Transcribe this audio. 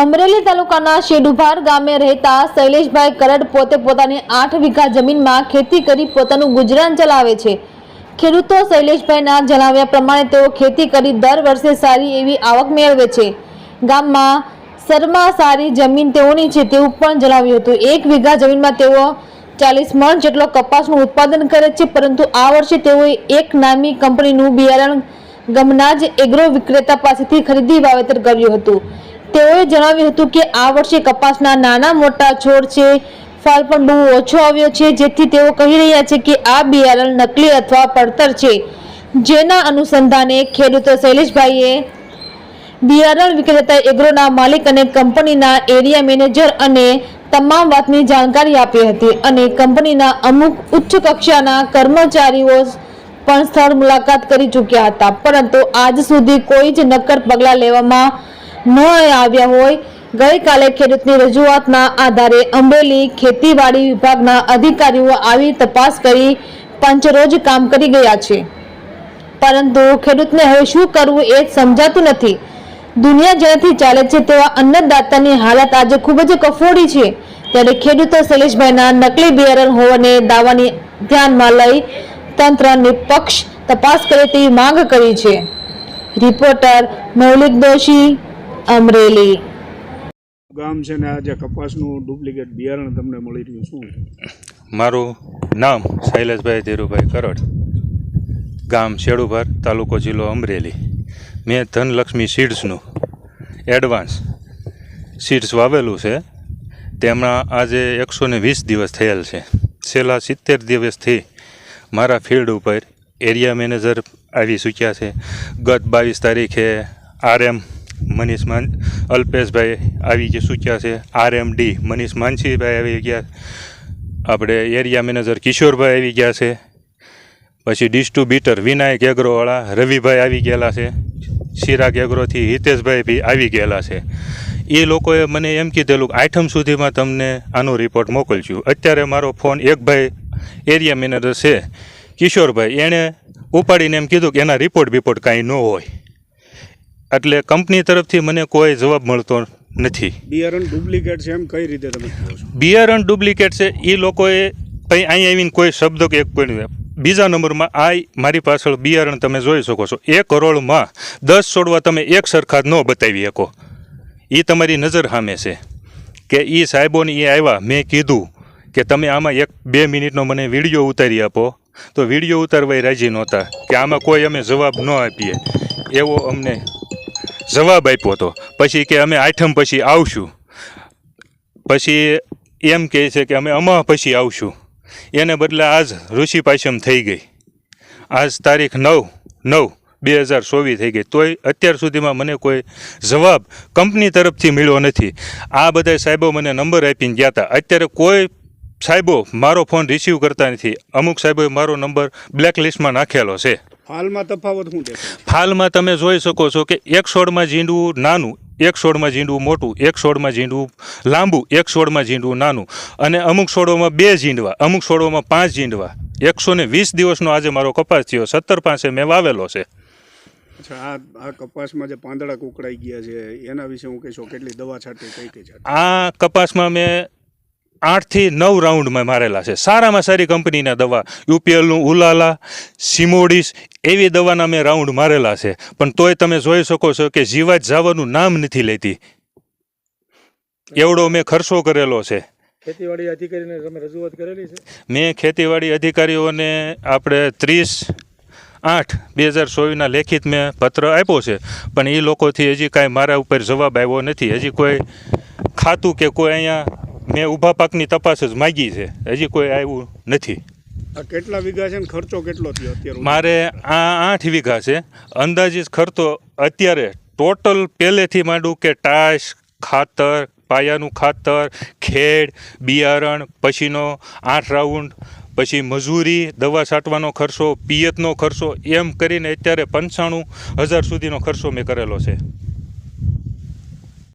અમરેલી તાલુકાના શેડુભાર ગામે રહેતા શૈલેષભાઈ કરડ પોતે પોતાની આઠ વીઘા જમીનમાં ખેતી કરી પોતાનું ગુજરાન ચલાવે છે. ખેડૂતો શૈલેષભાઈના જણાવ્યા પ્રમાણે તેઓ ખેતી કરી દર વર્ષે સારી એવી આવક મેળવે છે. ગામમાં સરમાં સારી જમીન તેઓની છે તેવું પણ જણાવ્યું હતું. એક વીઘા જમીનમાં તેઓ ચાલીસ મણ જેટલો કપાસનું ઉત્પાદન કરે છે, પરંતુ આ વર્ષે તેઓએ એક નામી કંપનીનું બિયારણ ગમના જ એગ્રો વિક્રેતા પાસેથી ખરીદી વાવેતર કર્યું હતું. તેઓએ જણાવ્યું હતું કે આ વર્ષે કપાસના નાના મોટા છોડ છે. ફળ પણ બહુ ઓછો આવ્યો છે, જેથી તેઓ કહી રહ્યા છે કે આ બિયારણ નકલી અથવા પડતર છે. જેના અનુસંધાને ખેડૂતો શૈલેષભાઈએ બિયારણ વિક્રેતા એગ્રોના માલિક અને કંપનીના એરિયા મેનેજર અને તમામ વાતની જાણકારી આપી હતી અને કંપનીના અમુક ઉચ્ચ કક્ષાના કર્મચારીઓ પણ સ્થળ મુલાકાત કરી ચૂક્યા હતા. પરંતુ આજ સુધી કોઈ જ નક્કર પગલાં લેવામાં ન આવ્યા હોય. ગઈકાલે ખેડૂતની રજૂઆતના આધારે અમરેલી ખેતીવાડી વિભાગના અધિકારીઓ આવી તપાસ કરી પંચરોજ કામ કરી ગયા છે. પરંતુ ખેડૂતને હવે શું કરવું એ સમજાતું નથી. દુનિયા જેનાથી ચાલે છે તેવા અન્નદાતાની હાલત આજે ખૂબ જ કફોડી છે. ત્યારે ખેડૂતો શૈલેષભાઈના નકલી બિયારણ હોવાને દાવાની ધ્યાનમાં લઈ તંત્ર નિપક્ષ તપાસ કરે તેવી માંગ કરી છે. રિપોર્ટર મૌલિક દોશી અમરેલી. ગામ છે ને આજે કપાસનું ડુપ્લિકેટ બિયારણ તમને મળી રહ્યું શું મારું નામ શૈલેષભાઈ ધીરુભાઈ કરોડ. ગામ શેડુભર તાલુકો જિલ્લો અમરેલી. મેં ધનલક્ષ્મી સીડ્સનું એડવાન્સ સીડ્સ વાવેલું છે. તેમાં આજે એકસો ને વીસ દિવસ થયેલ છે. છેલ્લા સિત્તેર દિવસથી મારા ફિલ્ડ ઉપર એરિયા મેનેજર આવી ચૂક્યા છે. ગત બાવીસ તારીખે આરએમ મનીષ માન, અલ્પેશભાઈ આવી જે સૂચ્યા છે. આરએમડી મનીષ માનસીભાઈ આવી ગયા. આપણે એરિયા મેનેજર કિશોરભાઈ આવી ગયા છે. પછી ડિસ્ટ્રીબ્યુટર વિનાયક એગ્રોવાળા રવિભાઈ આવી ગયેલા છે. સિરાગ એગ્રોથી હિતેશભાઈ બી આવી ગયેલા છે. એ લોકોએ મને એમ કીધેલું કે આઠમ સુધીમાં તમને આનો રિપોર્ટ મોકલશું અત્યારે મારો ફોન એક ભાઈ એરિયા મેનેજર છે, કિશોરભાઈ. એણે ઉપાડીને એમ કીધું કે એના રિપોર્ટ બિપોર્ટ કાંઈ ન હોય. એટલે કંપની તરફથી મને કોઈ જવાબ મળતો નથી. બિયારણ ડુપ્લિકેટ છે એમ કઈ રીતે તમે બિયારણ ડુપ્લિકેટ છે એ લોકોએ કંઈ અહીં આવીને કોઈ શબ્દ કે એક કોઈ બીજા નંબરમાં આ મારી પાછળ બિયારણ તમે જોઈ શકો છો. એક કરોડમાં દસ છોડવા તમે એક સરખા ન બતાવી શકો. એ તમારી નજર સામે છે કે એ સાહેબોને એ આવ્યા મેં કીધું કે તમે આમાં એક બે મિનિટનો મને વીડિયો ઉતારી આપો. તો વીડિયો ઉતારવાય રાજી નહોતા કે આમાં કોઈ અમે જવાબ ન આપીએ. એવો અમને જવાબ આપ્યો હતો. પછી કે અમે આઠમ પછી આવશું. પછી એમ કહે છે કે અમે અમા પછી આવશું. એને બદલે આજ ઋષિ પાછમ થઈ ગઈ. આજ તારીખ નવ નવ બે હજાર ચોવીસ થઈ ગઈ. તોય અત્યાર સુધીમાં મને કોઈ જવાબ કંપની તરફથી મળ્યો નથી. આ બધા સાહેબો મને નંબર આપીને ગયા હતા. અત્યારે કોઈ સાહેબો મારો ફોન રિસીવ કરતા નથી. અમુક સાહેબોએ મારો નંબર બ્લેક લિસ્ટમાં નાખેલો છે. હાલમાં તફાવત શું દેખાય ફાલમાં તમે જોઈ શકો છો કે એક છોડમાં ઝીંડવું નાનું એક છોડમાં ઝીંડવું મોટું એક છોડમાં ઝીંડવું લાંબુ એક છોડમાં ઝીંડવું નાનું. અને અમુક છોડોમાં બે ઝીંડવા અમુક છોડોમાં પાંચ ઝીંડવા. એકસો ને વીસ દિવસનો આજે મારો કપાસ થયો સત્તર પાસે મેં વાવેલો છે. આ આ કપાસમાં જે પાંદડા કુકડાઈ ગયા છે એના વિશે હું કહીશો કેટલી દવા છાંટી કઈ કઈ છાંટી? આ કપાસમાં મેં આઠથી નવ રાઉન્ડમાં મારેલા છે. સારામાં સારી કંપનીના દવા. યુપીએલનું ઉલાલા સિમોડિસ એવી દવાના મેં રાઉન્ડ મારેલા છે. પણ તોય તમે જોઈ શકો છો કે જીવાત જવાનું નામ નથી લેતી. એવડો મેં ખર્ચો કરેલો છે. ખેતીવાડી અધિકારીને તમે રજૂઆત કરેલી છે? મેં ખેતીવાડી અધિકારીઓને આપણે ત્રીસ આઠ બે હજાર ચોવીસના લેખિત મેં પત્ર આપ્યો છે. પણ એ લોકોથી હજી કાંઈ મારા ઉપર જવાબ આવ્યો નથી. હજી કોઈ ખાતું કે કોઈ અહીંયા મેં ઊભા પાકની તપાસ જ માગી છે. હજી કોઈ આવ્યું નથી. કેટલા વીઘા છે ખર્ચો કેટલો થયો અત્યારે મારે આ આઠ વીઘા છે. અંદાજિત ખર્ચો અત્યારે ટોટલ પહેલેથી માંડું કે ટાશ ખાતર, પાયાનું ખાતર, ખેડ, બિયારણ, પછીનો આઠ રાઉન્ડ, પછી મજૂરી, દવા છાંટવાનો ખર્ચો, પિયતનો ખર્ચો, એમ કરીને અત્યારે પંચાણું હજાર સુધીનો ખર્ચો મેં કરેલો છે.